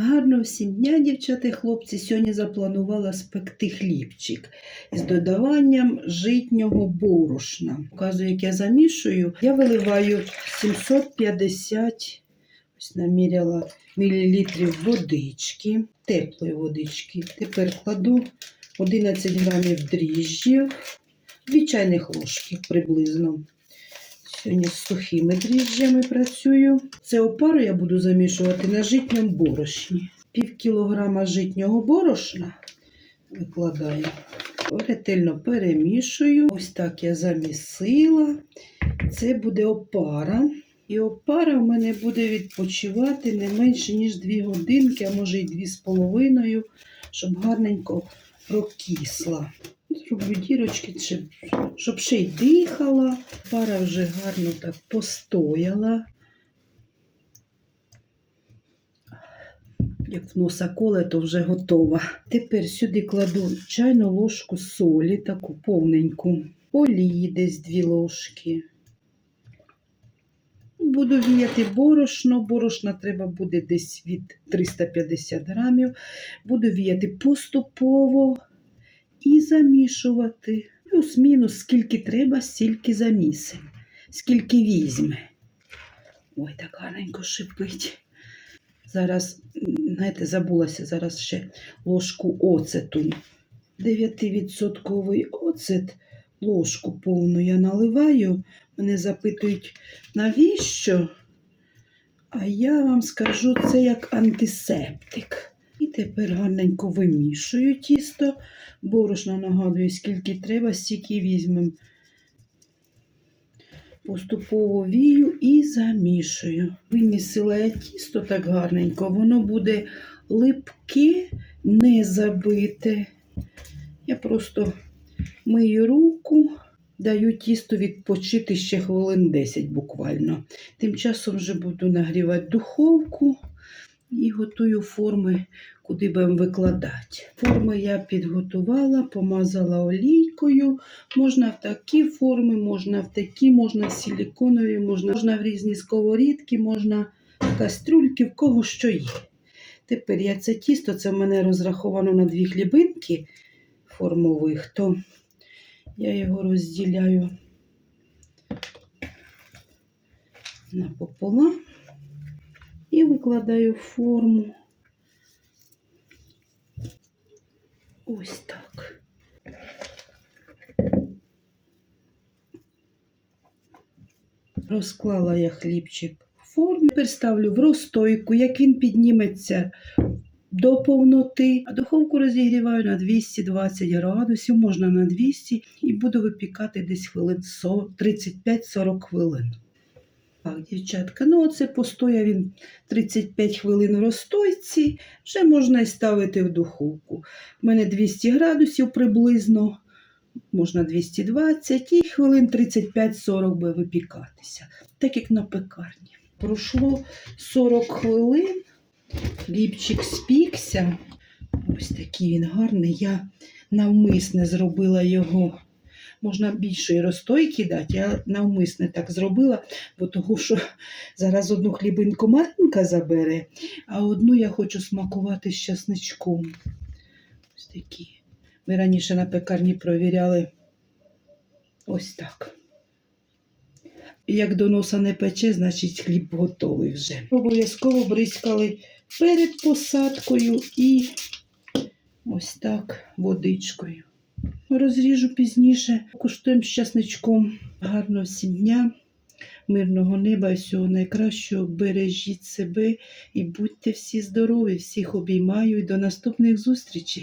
Гарно всім дня, дівчата і хлопці. Сьогодні запланувала спекти хлібчик із додаванням житнього борошна. Показую, як я замішую. Я виливаю 750, ось наміряла мілілітрів водички, теплої водички. Тепер кладу 11 грамів дріжджів, 2 чайних ложки приблизно. Сьогодні з сухими дріжджами працюю. Це опару я буду замішувати на житньому борошні. Пів кілограма житнього борошна викладаю. Ретельно перемішую. Ось так я замісила. Це буде опара. І опара в мене буде відпочивати не менше, ніж 2 годинки, а може й 2,5, щоб гарненько прокисла. Зроблю дірочки, щоб, ще й дихала. Пара вже гарно так постояла. Як в носа коле, то вже готова. Тепер сюди кладу чайну ложку солі, таку повненьку, олії десь 2 ложки. Буду віяти борошно. Борошна треба буде десь від 350 грамів. Буду віяти поступово і замішувати. Плюс-мінус, скільки треба, стільки замісимо, скільки візьме. Ой, так гарненько шипить. Зараз, знаєте, забулася зараз ще ложку оцету. 9% оцет, ложку повну я наливаю. Мене запитують, навіщо? А я вам скажу, це як антисептик. І тепер гарненько вимішую тісто. Борошна нагадую, скільки треба, стільки візьмемо. Поступово вію і замішую. Вимісила я тісто так гарненько, воно буде липке, не забите. Я просто мию руку, даю тісто відпочити ще хвилин 10 буквально. Тим часом вже буду нагрівати духовку і готую форми, куди будемо викладати. Форми я підготувала, помазала олійкою. Можна в такі форми, можна в такі, можна в силіконові, можна, можна в різні сковорідки, можна в кастрюльки, в кого що є. Тепер я це тісто, це в мене розраховано на дві хлібинки формових, то я його розділяю напополам і викладаю форму. Ось так. Розклала я хлібчик в форму, тепер ставлю в розстойку, як він підніметься до повноти. А духовку розігріваю на 220 градусів, можна на 200, і буду випікати десь хвилин 35-40 хвилин. Так, дівчатка, ну оце постоя він 35 хвилин в розстойці, вже можна і ставити в духовку. У мене 200 градусів приблизно, можна 220 і хвилин 35-40 буде випікатися, так як на пекарні. Пройшло 40 хвилин, хлібчик спікся. Ось такий він гарний. Я навмисне зробила його. Можна більшої розстойки дати, я навмисне так зробила, бо того, що зараз одну хлібинку маленька забере, а одну я хочу смакувати з часничком. Ось такі. Ми раніше на пекарні провіряли ось так. Як до носа не пече, значить хліб готовий вже. Обов'язково бризкали перед посадкою і ось так водичкою. Розріжу пізніше, куштуємо з часничком. Гарного всім дня, мирного неба, і всього найкращого. Бережіть себе і будьте всі здорові, всіх обіймаю і до наступних зустрічей.